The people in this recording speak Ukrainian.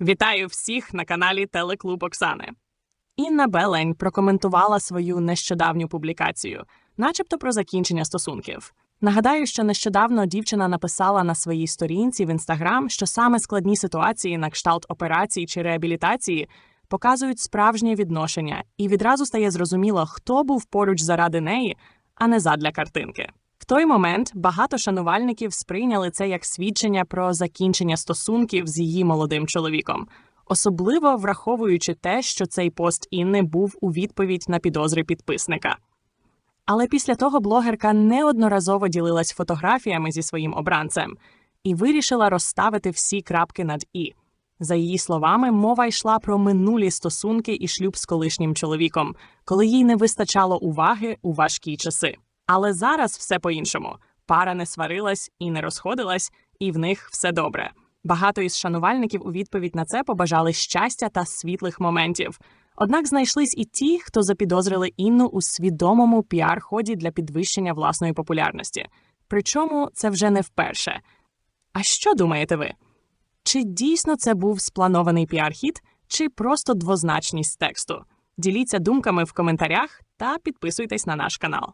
Вітаю всіх на каналі Телеклуб Оксани. Інна Белень прокоментувала свою нещодавню публікацію, начебто про закінчення стосунків. Нагадаю, що нещодавно дівчина написала на своїй сторінці в інстаграм, що саме складні ситуації на кшталт операції чи реабілітації показують справжнє відношення, і відразу стає зрозуміло, хто був поруч заради неї, а не задля картинки. Той момент багато шанувальників сприйняли це як свідчення про закінчення стосунків з її молодим чоловіком, особливо враховуючи те, що цей пост Інни був у відповідь на підозри підписника. Але після того блогерка неодноразово ділилась фотографіями зі своїм обранцем і вирішила розставити всі крапки над і. За її словами, мова йшла про минулі стосунки і шлюб з колишнім чоловіком, коли їй не вистачало уваги у важкі часи. Але зараз все по-іншому. Пара не сварилась і не розходилась, і в них все добре. Багато із шанувальників у відповідь на це побажали щастя та світлих моментів. Однак знайшлись і ті, хто запідозрили Інну у свідомому піар-ході для підвищення власної популярності. Причому це вже не вперше. А що думаєте ви? Чи дійсно це був спланований піар-хід, чи просто двозначність тексту? Діліться думками в коментарях та підписуйтесь на наш канал.